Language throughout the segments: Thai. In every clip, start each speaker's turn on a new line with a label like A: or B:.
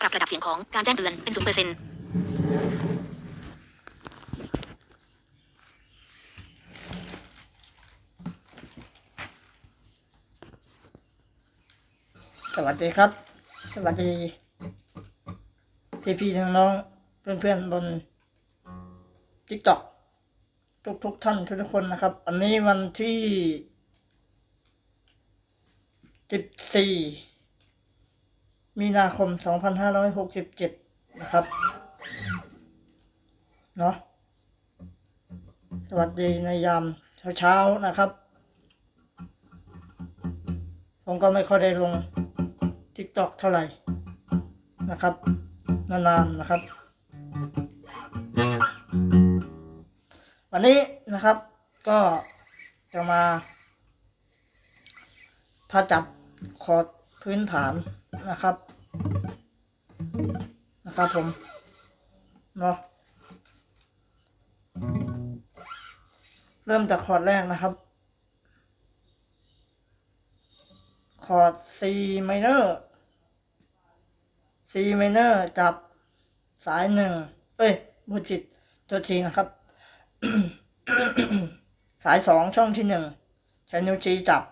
A: ปรับระดับเสียงของการแจ้งเตือนเป็นศูนย์เปอร์เซ็นต์
B: สวัสดีครับ สวัสดี พี่พี่ๆน้องๆเพื่อนๆบน TikTok ทุกทุกๆท่านทุกๆคนนะครับ อันนี้วันที่สิบสี่ มีนาคมสองพันห้าร้อยหกสิบเจ็ดนะครับ เนาะสวัสดีในยามเช้าๆนะครับ ผมก็ไม่ค่อยได้ลง TikTok เท่าไหร่นะครับ นานๆนะครับ วันนี้นะครับก็จะมาพาจับคอร์ดพื้นฐาน นะครับนะครับผมเนาะเริ่มจากคอร์ดแรกนะครับ คอร์ด C minor C minor จับสายหนึ่งเอ้ยพูดผิดตัวทีนะครับ สายสองช่องที่หนึ่งใช้นิ้วชี้จับ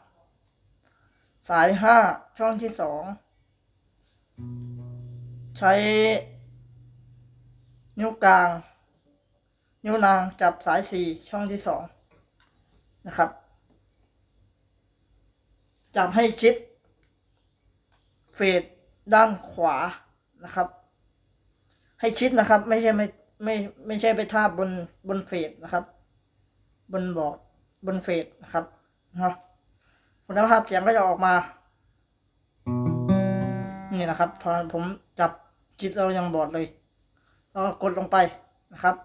B: สายห้าช่องที่สอง ใช้ นิ้วกลาง นิ้วนางจับสายสี่ช่องที่สองนะครับ จับให้ชิด เฟดด้านขวานะครับ ให้ชิดนะครับ ไม่ใช่ไม่ไม่ไม่ใช่ไปทาบบนบนเฟดนะครับ บนบอร์ดบนเฟดนะครับเนาะคุณภาพเสียงก็จะออกมา นี่นะครับ พอผมจับจิตเรายังบอดเลยแล้วก็กดลงไปนะครับ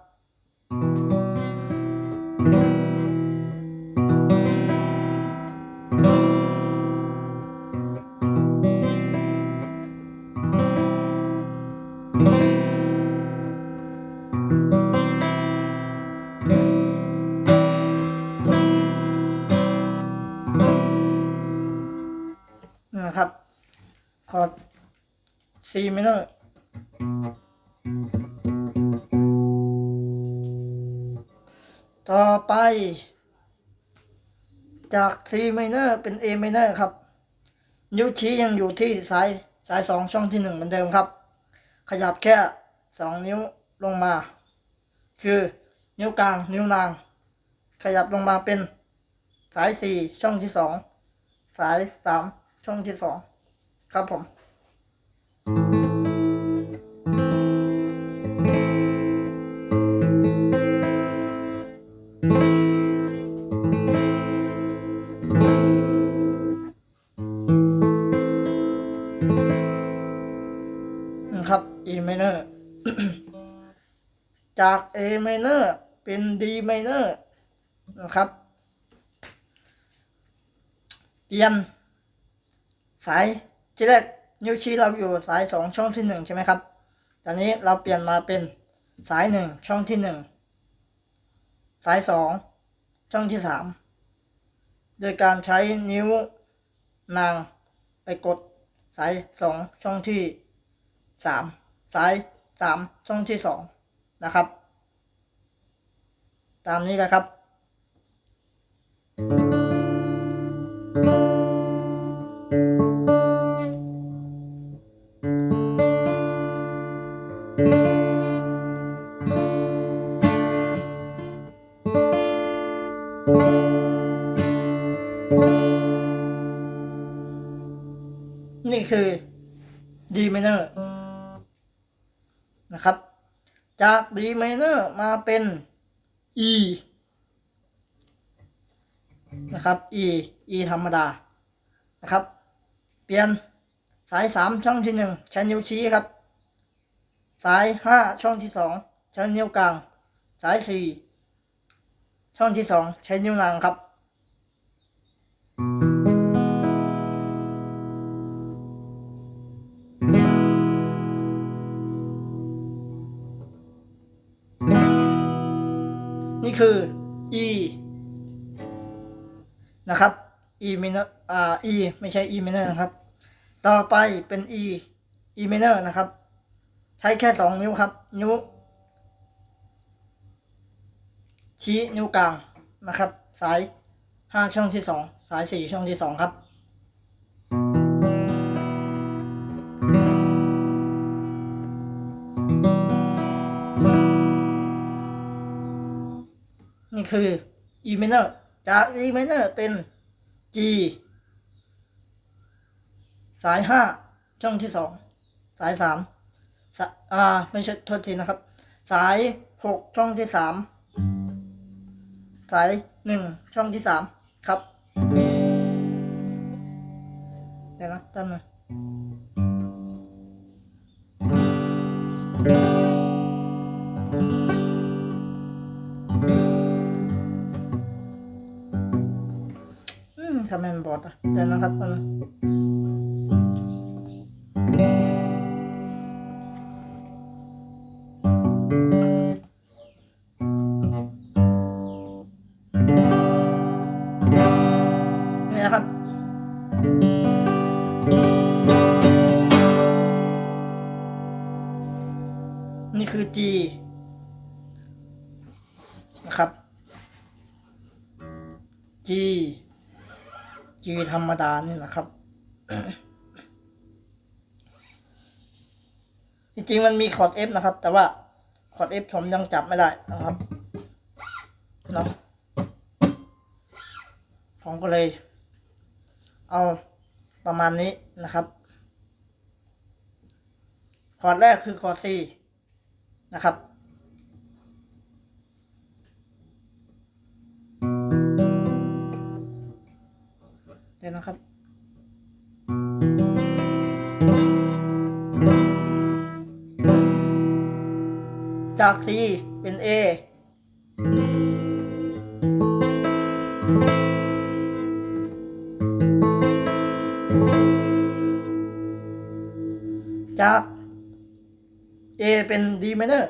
B: นะครับ คอร์ด C minor ต่อไป จาก C minor เป็น A minor ครับ นิ้วชี้ยังอยู่ที่สายสายสองช่องที่หนึ่งเหมือนเดิมครับ ขยับแค่สองนิ้วลงมา คือนิ้วกลางนิ้วนาง ขยับลงมาเป็นสายสี่ช่องที่สองสายสามช่องที่สองครับผม นะครับ E minor จาก A minor เป็น D minor นะครับเปลี่ยน สายที่แรกนิ้วชี้เราอยู่สายสองช่องที่หนึ่งใช่ไหมครับ ตอนนี้เราเปลี่ยนมาเป็นสายหนึ่งช่องที่หนึ่งสายสองช่องที่สามโดยการใช้นิ้วนางไปกด สายสองช่องที่สามสายสามช่องที่สองนะครับ ตามนี้นะครับนี่ คือ D minor นะครับ จาก D minor มาเป็น E นะครับ E E ธรรมดา นะครับ เปลี่ยนสายสามช่องที่หนึ่งใช้นิ้วชี้ครับ สายห้าช่องที่สองใช้นิ้วกลาง สายสี่ช่องที่สองใช้นิ้วนางครับ คือ E นะครับ E minor อ่า E ไม่ใช่ E minor นะครับ ต่อไปเป็น E E minor นะครับ ใช้แค่สองนิ้วครับ นิ้ว ชี้นิ้วกลางนะครับ สายห้าช่องที่สองสายสี่ช่องที่สองครับ คือ E minor จาก E minor เป็น G สายห้าช่องที่สองสายสามสะอ่าไม่ใช่โทษทีนะครับ สายหกช่องที่สามสายหนึ่งช่องที่สามครับเดี๋ยวนะแป๊บนึง ทำไมมันบอดอะเดี๋ยวนะครับแป๊บนึงนี่นะครับนี่คือ G นะครับ G G ธรรมดานี่นะครับจริงๆมันมีคอร์ด F นะครับ แต่ว่าคอร์ด F ผมยังจับไม่ได้นะครับเนาะผมก็เลย เอาประมาณนี้นะครับ คอร์ดแรกคือคอร์ด C นะครับ เดี๋ยวนะครับ จาก C เป็น A จาก A เป็น D minor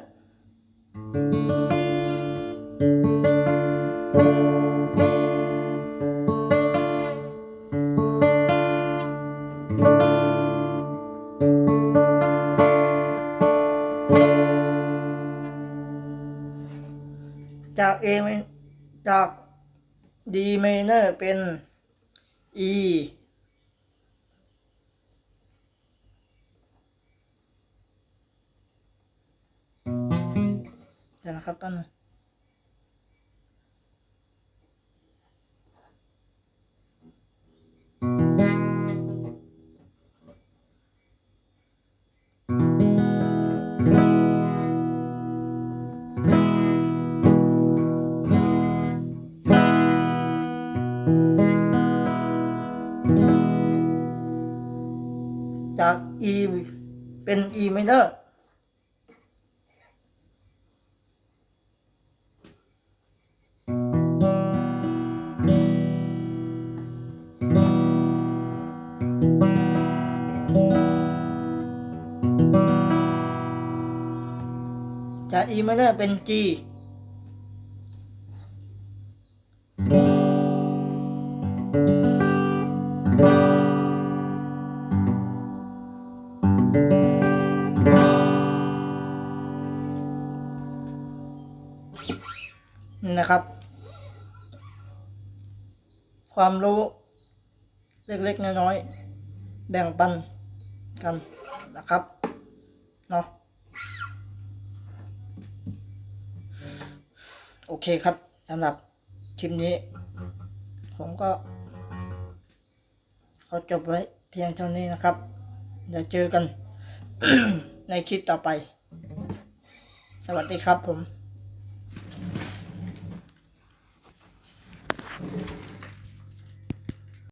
B: เป็น E เดี๋ยวนะครับต้นง เป็น E minor จาก E minor เป็น G นะครับ ความรู้เล็กๆน้อยๆแบ่งปันกันนะครับเนาะโอเคครับสำหรับคลิปนี้ ผมก็ขอจบไว้เพียงเท่านี้นะครับ เดี๋ยวเจอกันในคลิปต่อไป สวัสดีครับผม